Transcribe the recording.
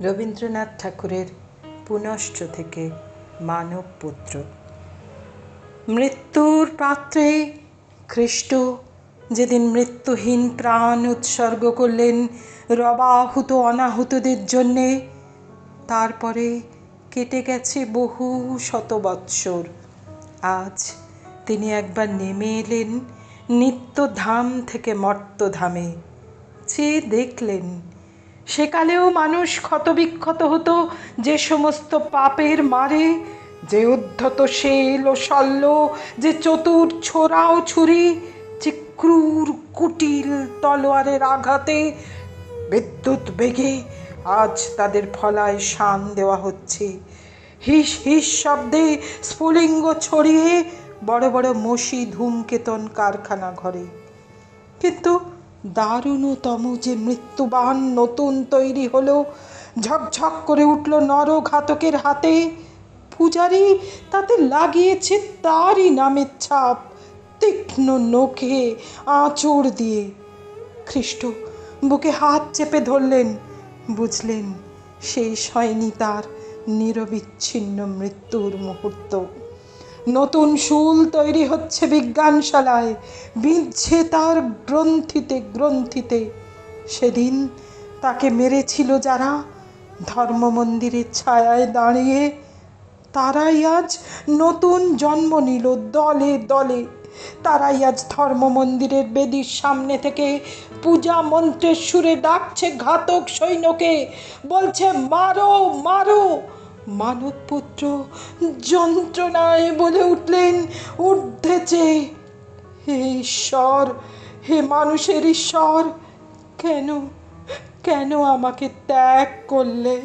রবীন্দ্রনাথ ঠাকুরের পুনশ্চ থেকে মানব পুত্র মৃত্যুর পাত্রে খ্রিস্ট যেদিন মৃত্যুহীন প্রাণ উৎসর্গ করলেন রবাহুত অনাহুতদের জন্যে, তারপরে কেটে গেছে বহু শত বৎসর আজ তিনি একবার নেমে এলেন নিত্যধাম থেকে মর্তধামে। চেয়ে দেখলেন সেকালেও মানুষ ক্ষতবিক্ষত হতো যে সমস্ত পাপের মারে, যে উদ্ধত শেল ও শল্য, যে চতুর ছোড়া ও ছুরি, যে ক্রূর কুটিল তলোয়ারের আঘাতে বিদ্যুৎ বেগে আজ তাদের ফলায় শান দেওয়া হচ্ছে। হিস হিস শব্দে স্ফুলিঙ্গ ছড়িয়ে বড় বড় মসি ধূমকেতন কারখানা ঘরে। কিন্তু দারুণতম যে মৃত্যুবান নতুন তৈরি হলো, ঝকঝক করে উঠল নরঘাতকের হাতে। পূজারি তাতে লাগিয়েছে তারই নামের ছাপ, তীক্ষ্ণ নখে আঁচড় দিয়ে। খ্রিস্ট বুকে হাত চেপে ধরলেন, বুঝলেন শেষ হয়নি তার নিরবিচ্ছিন্ন মৃত্যুর মুহূর্ত। নতুন শুল তৈরি হচ্ছে বিজ্ঞানশালায়, বিঁধছে তার গ্রন্থিতে গ্রন্থিতে। সেদিন তাকে মেরেছিল যারা ধর্ম মন্দিরের ছায়ায় দাঁড়িয়ে, তারাই আজ নতুন জন্ম নিল দলে দলে। তারাই আজ ধর্ম মন্দিরের বেদির সামনে থেকে পূজা মন্ত্রের সুরে ডাকছে ঘাতক সৈন্যকে, বলছে, মারো মারো! মানবপুত্র যন্ত্রণায় বলে উঠলেন, ঊর্ধ্বেছে। হে ঈশ্বর, হে মানুষের ঈশ্বর, কেন কেন আমাকে ত্যাগ করলে?